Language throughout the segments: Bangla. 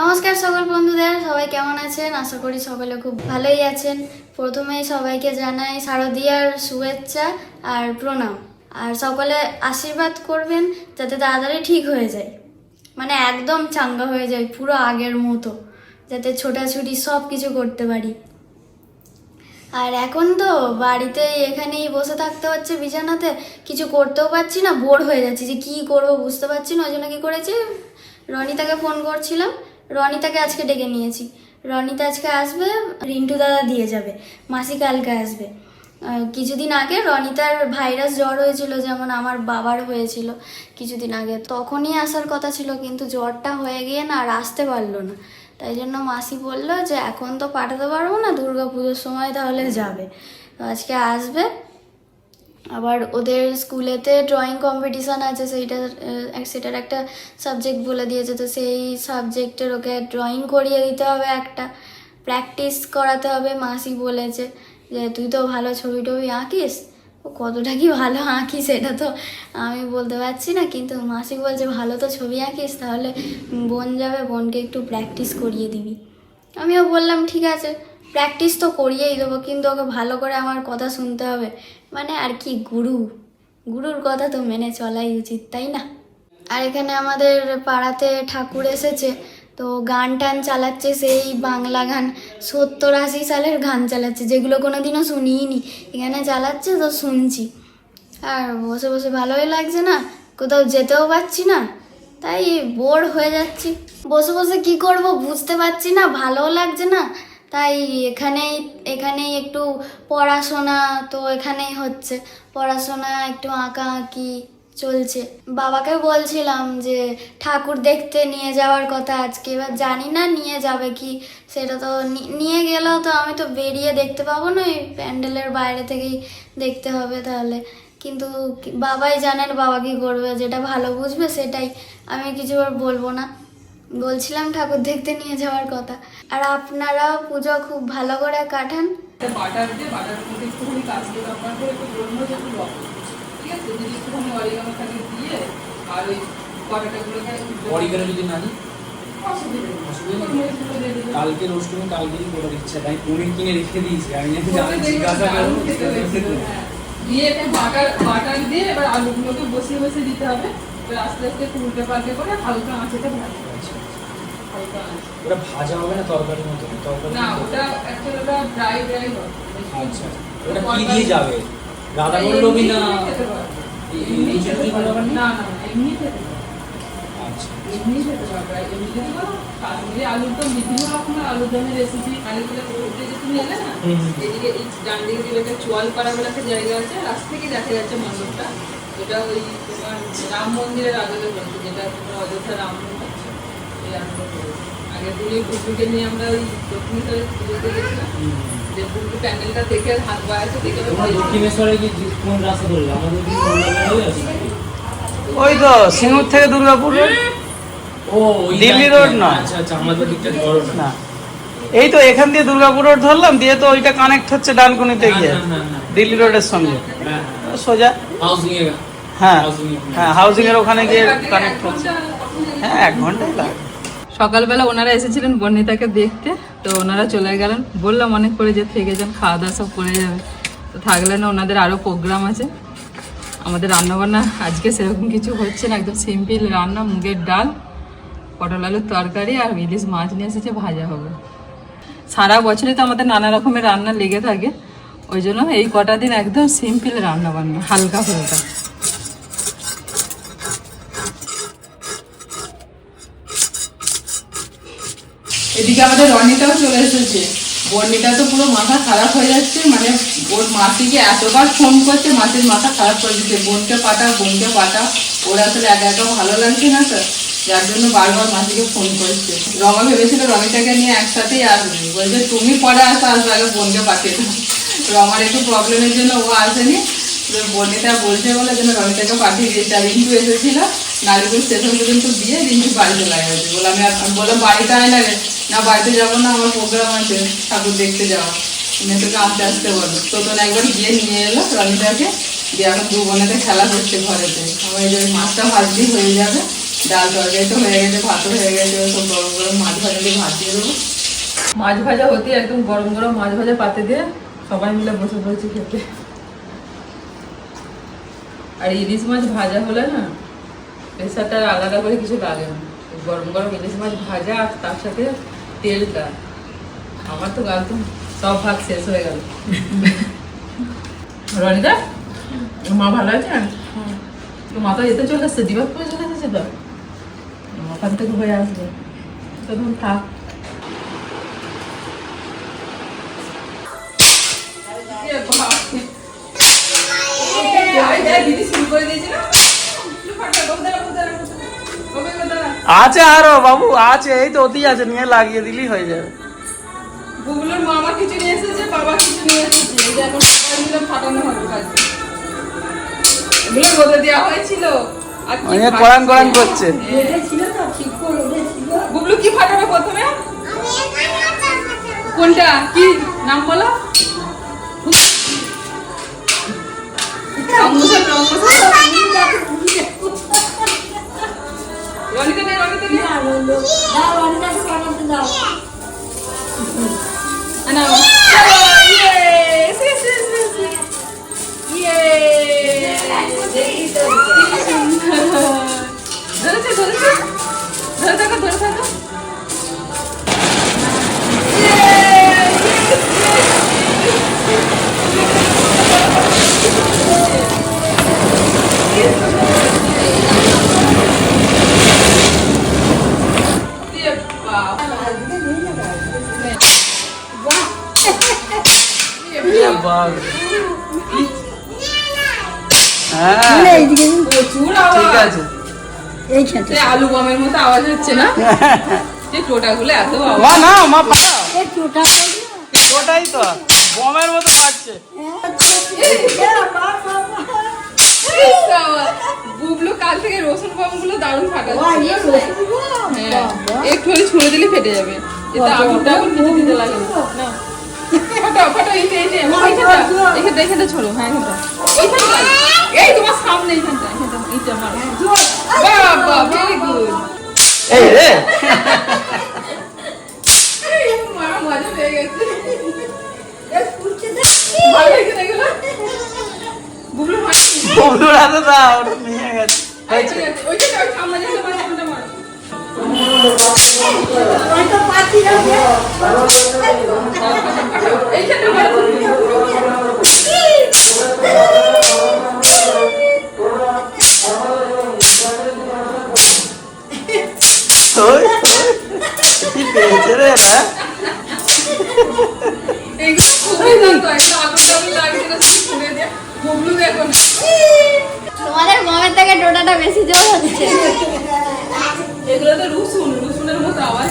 নমস্কার সকল বন্ধুদের, সবাই কেমন আছেন? আশা করি সকলে খুব ভালোই আছেন। প্রথমেই সবাইকে জানাই শারদীয়ার শুভেচ্ছা আর প্রণাম। আর সকলে আশীর্বাদ করবেন যাতে তাড়াতাড়ি ঠিক হয়ে যায়। মানে একদম চাঙ্গা হয়ে যায়, পুরো আগের মতো, যাতে ছোটাছুটি সব কিছু করতে পারি। আর এখন তো বাড়িতে এখানেই বসে থাকতে হচ্ছে বিছানাতে। কিছু করতেও পারছি না, বোর হয়ে যাচ্ছি যে কী করব বুঝতে পারছি না, ওই জন্য কী করেছি? রনিতাকে ফোন করছিলাম। রনিতাকে আজকে ডেকে নিয়েছি। রনিতা আজকে আসবে, রিন্টু দাদা দিয়ে যাবে, মাসি কালকে আসবে। কিছুদিন আগে রনিতার ভাইরাস জ্বর হয়েছিল, যেমন আমার বাবার হয়েছিল কিছুদিন আগে। তখনই আসার কথা ছিল, কিন্তু জ্বরটা হয়ে গিয়ে না আর আসতে পারল না। তাই জন্য মাসি বলল যে, এখন তো পাঠাতে পারব না দুর্গা পুজোর সময় তাহলে যাবে। আজকে আসবে আবার ওদের স্কুলেতে ড্রয়িং কম্পিটিশান আছে সেইটা সেটার একটা সাবজেক্ট বলে দিয়েছে, তো সেই সাবজেক্টের ওকে ড্রয়িং করিয়ে দিতে হবে একটা। প্র্যাকটিস করাতে হবে, মাসি বলেছে যে, তুই তো ভালো ছবি টবি আঁকিস? ও, কতটা কি ভালো আঁকি সেটা তো আমি বলতে পারছি না, কিন্তু মাসি বলছে, ভালো তো ছবি আঁকিস, তাহলে বোন যাবে, বোনকে একটু প্র্যাকটিস করিয়ে দিবি। আমিও বললাম, ঠিক আছে। প্র্যাকটিস তো করিয়েই দেবো, কিন্তু ওকে ভালো করে আমার কথা শুনতে হবে। মানে আর কি, গুরু। গুরুর কথা তো মেনে চলাই উচিত, তাই না? আর এখানে আমাদের পাড়াতে ঠাকুর এসেছে, তো গান টান চালাচ্ছে সেই বাংলা গান, সত্তর আশি সালের গান চালাচ্ছে, যেগুলো কোনো দিনও শুনিই নি এখানে চালাচ্ছে তো শুনছি। আর বসে বসে ভালোই লাগছে না, কোথাও যেতেও পারছি না, তাই বোর হয়ে যাচ্ছি। বসে বসে কি করব বুঝতে পারছি না, ভালোও লাগছে না তাই এখানেই এখানেই একটু পড়াশোনা, তো এখানেই হচ্ছে। পড়াশোনা একটু আঁকা আঁকি চলছে। বাবাকে বলছিলাম যে, ঠাকুর দেখতে নিয়ে যাওয়ার কথা আজকে, এবার জানি না নিয়ে যাবে কি। সেটা তো নিয়ে গেলেও তো আমি তো বেরিয়ে দেখতে পাবো না, ওই প্যান্ডেলের বাইরে থেকেই দেখতে হবে তাহলে। কিন্তু বাবাই জানেন বাবা কি করবে, যেটা ভালো বুঝবে সেটাই। আমি কিছু আর বলব না। বলছিলাম ঠাকুর দেখতে নিয়ে যাওয়ার কথা। আর আপনারাও পুজো খুব ভালো করে কাটান। বাটার দিয়ে বাটার মধ্যে একটুখানি কাজলি লঙ্কা দিয়ে একটু গোলমরিচ একটু লবণ ঠিক আছে? যদি একটুখানি অরিগানো থাকে দিয়ে আর ওই বাটাটাগুলোকে অরিগানো যদি না দিই? অসুবিধা নেই। অসুবিধা নেই। গোলমরিচগুলো দিয়ে দিলে কালকে রোস্টমি কালকেই করে দিচ্ছে। তাই পনির কিনে রেখে দিয়েছি। আমি জিজ্ঞাসা করব হ্যাঁ। দিয়ে একটু বাটার বাটার দিয়ে এবার আলুগুলোকে বসিয়ে বসিয়ে দিতে হবে। এবার আস্তে আস্তে উল্টে পাল্টে করে হালকা আঁচেতে ভাজতে হবে হালকা আঁচে। ওটা ভাজা হবে না তরকারির মতো তরকারি না ওটা অ্যাকচুয়ালি ওটা ড্রাই ড্রাই হবে। আচ্ছা। ওটা কি দিয়ে যাবে? গাদা করে রবি না এমনি খেতে পারবে। এই- এমনি এই খেতে চুটকি পারবে। বানাবেন না না না, এমনি খেতে আচ্ছা এমনি খেতে পারবে। এমনি খেতে পারো কাশ্মীরি আলুর দম বিভিন্ন রকমের আলুর দমের রেসিপি কালীপুরে ঘুরতে যে তুমি এলে না। এদিকে এই ডান দিকে একটা চোয়ালপাড়া বলে একটা জায়গা আছে রাস্তা থেকে দেখা যাচ্ছে মণ্ডপটা। ওটা ওই রাম মন্দিরের আদলে বলছে যেটা তোমার অযোধ্যা রাম মন্দির আছে এই আগে কুকুরকে নিয়ে আমরা ওই দক্ষিণেশ্বরে পুজোতে গেছিলাম। যে পুকুর প্যান্ডেলটা দেখে হাত বাড়াচ্ছে দেখে দক্ষিণেশ্বরে কি কোন রাস্তা ধরলে? আমাদের কি কোন রাস্তা হয়ে আছে? ওই তো সিঙ্গুর থেকে দুর্গাপুর। রোড ও দিল্লি রোড নয়। আচ্ছা আচ্ছা আমাদের দিকটা ধরো না। না। এই তো এখান দিয়ে দুর্গাপুর রোড ধরলাম দিয়ে তো ওইটা কানেক্ট হচ্ছে ডানকুনিতে গিয়ে না, না, না। দিল্লি রোডের সঙ্গে। হ্যাঁ সোজা। হাউসিং এ হ্যাঁ। হ্যাঁ হাউজিং এর ওখানে গিয়ে কানেক্ট এক হচ্ছে ঘন্টা- হ্যাঁ এক ঘন্টাই লাগে সকালবেলা ওনারা এসেছিলেন বর্ণিতাকে দেখতে তো ওনারা চলে গেলেন। বললাম অনেক করে যে থেকে যান খাওয়া দাওয়া সব করে যাবে। তো থাকলেন না ওনাদের আরও প্রোগ্রাম আছে। আমাদের রান্নাবান্না আজকে সেরকম কিছু হচ্ছে না একদম সিম্পল রান্না মুগের ডাল পটল আলুর তরকারি আর ইলিশ মাছ নিয়ে এসেছে ভাজা হবে। সারা বছরই তো আমাদের নানা রকমের রান্না লেগে থাকে। ওই জন্য এই কটা দিন একদম সিম্পল রান্না বান্না হালকা ফুলকা। এদিকে আমাদের রনিটাও চলে এসেছে। বর্ণিতা তো পুরো মাথা খারাপ হয়ে যাচ্ছে মানে ওর মাসিকে এতবার ফোন করছে, মাসির মাথা খারাপ করে দিচ্ছে। বোনকে পাঠা বোনকে পাঠা, ওর আসলে একা একা ভালো লাগছে না তো, যার জন্য বারবার মাসিকে ফোন করছে। রমা ভেবেছিল রমিতাকে নিয়ে একসাথেই আসবে। বলছে, তুমি পরে আসো, আসবে, আগে বোনকে পাঠিয়ে দাও। রমার একটু প্রবলেমের জন্য ও আসেনি। তো বর্ণিতা বলছে বলে যেন রমিতাকে পাঠিয়ে দিয়েছে, আর রিন্টু এসেছিল। নারীপুর স্টেশন পর্যন্ত দিয়ে রিন্টু বাড়ি চলে গেছে বলে আমি বললাম, বাড়িতে আয় না রে। না, বাড়িতে যাব না, আমার প্রোগ্রাম আছে। ঠাকুর দেখতে যাওয়া তোকে আনতে আসতে বলো তোতন একবার গিয়ে নিয়ে এলো রমিতাকে দিয়ে এখন দু বোনেতে খেলা করছে ঘরেতে। আমার এই যে মাছটা ভাজলেই হয়ে যাবে, ডাল তরকারি তো হয়ে গেছে ভাতও হয়ে গেছে সব গরম গরম মাছ ভাজা দিয়ে ভাত দিয়ে দেবো। মাছ ভাজা হতে একদম গরম গরম মাছ ভাজা পাতে দিয়ে সবাই মিলে বসে পড়েছি খেতে। আর ইলিশ মাছ ভাজা হলে না প্রেশারটা আলাদা করে কিছু লাগে না। গরম গরম ইলিশ মাছ ভাজা আর তার সাথে তেলটা। আমার তো গাল তো সব ভাত শেষ হয়ে গেল। রনিদা মা ভালো আছে? তো মাথা যেতে চলে আসছে দিবাক করে চলে এসেছে তো? ওখান থেকে হয়ে আসবে। তখন থাক। দিদি শুরু করে দিয়েছে না? আছে আরও বাবু আছে এই তো অতি আছে নিয়ে লাগিয়ে দিলেই হয়ে যাবে। গুগলের মামা কিছু নিয়ে এসেছে বাবা কিছু নিয়ে এসেছে। এই যে এখন সবাই মিলে ফাটানো হবে কাজে। এগুলো রোদে দেওয়া হয়েছিল। আর করছে। গুগলু কি ফাটাবে প্রথমে? কোনটা? কি নাম বলো? వండితేనే వండితేనే వండితేనే వండితేనే అన్న ఏ ఏ ఏ ఏ ఏ ঠিক আছে। এই আলু বমের মতো আওয়াজ হচ্ছে না? যে টোটাগুলো এত মা না মা পাড়াও ওটাই তো। বমের মতো বাজছে বুবলু কাল থেকে রসুন বমগুলো দারুণ ফাটাচ্ছে হ্যাঁ। একটু হলে ছুঁড়ে দিলে ফেটে যাবে। এটা আগুন কিছু দিতে লাগে না। ফাটাও ফাটাও এই এই যে এইখানটা এইখানটা এইখানটা ছোড়ো হ্যাঁ এইখানটা ওইখানটা এই তোমার সামনে এইখানটা এইখানটা এইটা মারো বাবা ভেরি গুড এই রে মজা পেয়ে গেছে ভালো হয়েছে এগুলো? বুবলু মারছি ববলুর হাতে দাও নিয়ে গেছে হয়েছে সামনে যেতে পারে ওখানটা মারো তোমাদের থেকে টোটাটা বেশি জোর হচ্ছে। এগুলো তো রুসুন রুসুনের মতো আওয়াজ।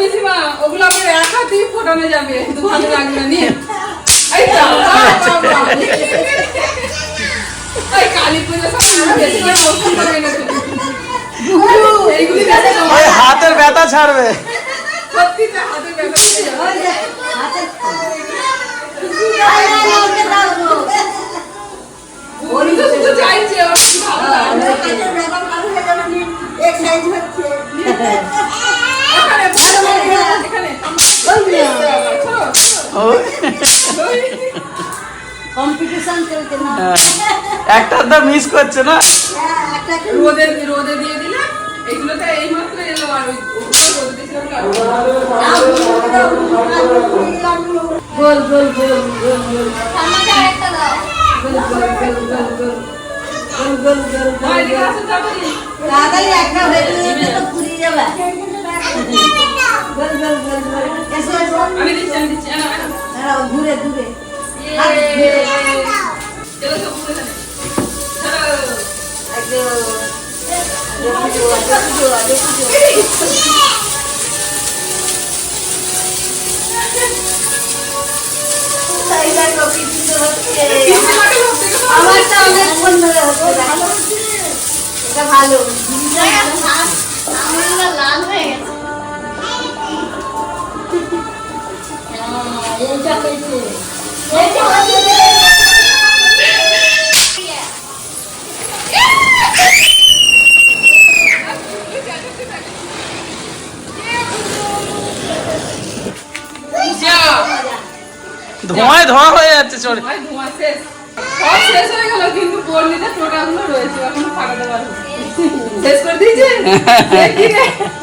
পিসিমা ওগুলো আমার এক দিয়ে ফোটানো যাবে ভালো লাগবে নিয়ে। হাতের ব্যথা ছাড়বে। সত্যি হাতের ব্যথা। কম্পিটিশন চলছে না হ্যাঁ। একটা তো মিস করছে না রোদে রোদে দিয়ে দিলে এগুলোতে এই মাত্র এলো আর ওই ওগুলো রোদে দিয়েছিলাম আর গোল গোল গোল গোল গোল আরেকটা দাও গোল গোল গোল গোল গোল গোল গোল গোল মা, এদিকে আসুন তাড়াতাড়ি। একটা হয়ে গেলে তো পুরি যাবে গোল গোল গোল গোল ঘুরে ঘুরে আমারটা অনেকক্ষণ ভালো। লাল হয়ে গেছে। ধোঁয়ায় ধোঁয়া হয়ে যাচ্ছে চলে। ধোঁয়া শেষ। সব শেষ হয়ে গেল কিন্তু বর্ণিতে প্রোগ্রামগুলো রয়েছে এখন ফাটাতে পারব শেষ করে দিয়েছে।